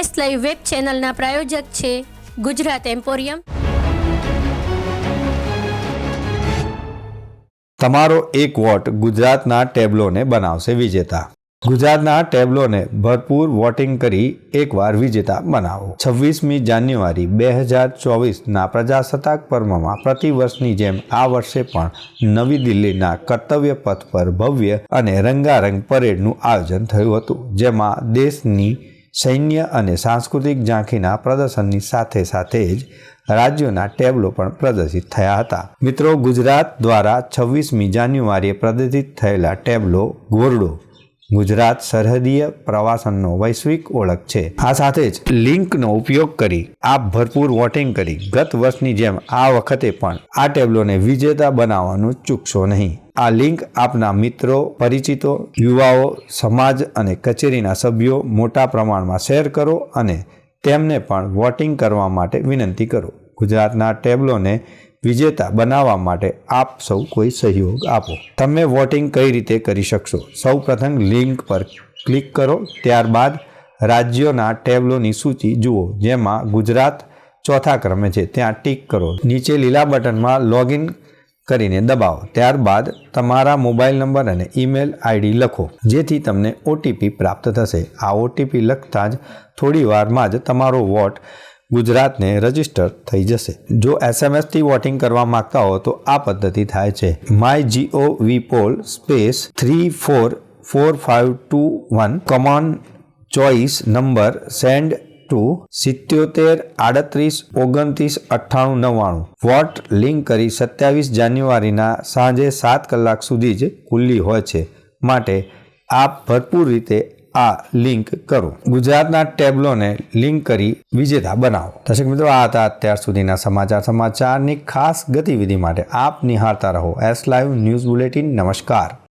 S live web ચેનલના પ્રાયોજક છે Gujarat emporium. તમારો એક વોટ ગુજરાતના ટેબ્લોને બનાવશે વિજેતા. ગુજરાતના ટેબ્લોને ભરપૂર વોટિંગ કરી એકવાર વિજેતા બનાવો. છવ્વીસમી જાન્યુઆરી બે હજાર ચોવીસના પ્રજાસત્તાક પર્વમાં પ્રતિવર્ષની જેમ આ વર્ષે પણ નવી દિલ્હીના કર્તવ્ય પથ પર ભવ્ય અને રંગારંગ પરેડનું આયોજન થયું હતું, જેમાં દેશની સૈન્ય અને સાંસ્કૃતિક ઝાંખીના પ્રદર્શનની સાથે સાથે જ રાજ્યોના ટેબલો પણ પ્રદર્શિત થયા હતા. મિત્રો, ગુજરાત દ્વારા છવ્વીસમી જાન્યુઆરીએ પ્રદર્શિત થયેલા ટેબલો ગોરડો, ગુજરાત સરહદીય પ્રવાસનનો વૈશ્વિક ઓળખ છે. આ સાથે જ લિંકનો ઉપયોગ કરી, આપ ભરપૂર વોટિંગ કરી ગત વર્ષની જેમ આ વખતે પણ આ ટેબલોને વિજેતા બનાવવાનું ચૂકશો નહીં. આ લિંક આપના મિત્રો, પરિચિતો, યુવાઓ, સમાજ અને કચેરીના સભ્યો મોટા પ્રમાણમાં શેર કરો અને તેમને પણ વોટિંગ કરવા માટે વિનંતી કરો. ગુજરાતના ટેબલોને વિજેતા બનાવવા માટે આપ સૌ કોઈ સહયોગ આપો. તમે વોટિંગ કઈ રીતે કરી શકશો? સૌ પ્રથમ લિંક પર ક્લિક કરો. ત્યારબાદ રાજ્યોના ટેબલોની સૂચિ જુઓ, જેમાં ગુજરાત ચોથા ક્રમે છે. ત્યાં ટીક કરો. નીચે લીલા બટનમાં લોગિન કરીને દબાવો. ત્યારબાદ તમારા મોબાઈલ નંબર અને ઈમેલ આઈડી લખો, જેથી તમને ઓટીપી પ્રાપ્ત થશે. આ ઓટીપી લખતા જ થોડી વારમાં જ તમારો વોટ ગુજરાતને રજિસ્ટર થઈ જશે. જો એસએમએસથી વોટિંગ કરવા માંગતા હો, તો આ પદ્ધતિ થાય છે. My Jio V poll space three four four five two one common choice number send to સિત્યોતેર આડત્રીસ ઓગણત્રીસ અઠ્ઠાણું નવ્વાણું. વોટ લિંક કરી સત્યાવીસ જાન્યુઆરીના સાંજે સાત કલાક સુધી જ ખુલ્લી હોય છે. માટે આપ ભરપૂર રીતે આ લિંક કરો. ગુજરાતના ટેબ્લોને લિંક કરી વિજેતા બનાવો. દર્શક મિત્રો, આ હતા અત્યાર સુધીના સમાચાર. સમાચારની ખાસ ગતિવિધિ માટે આપ નિહાળતા રહો. એસ લાઈવ ન્યૂઝ બુલેટિન નમસ્કાર.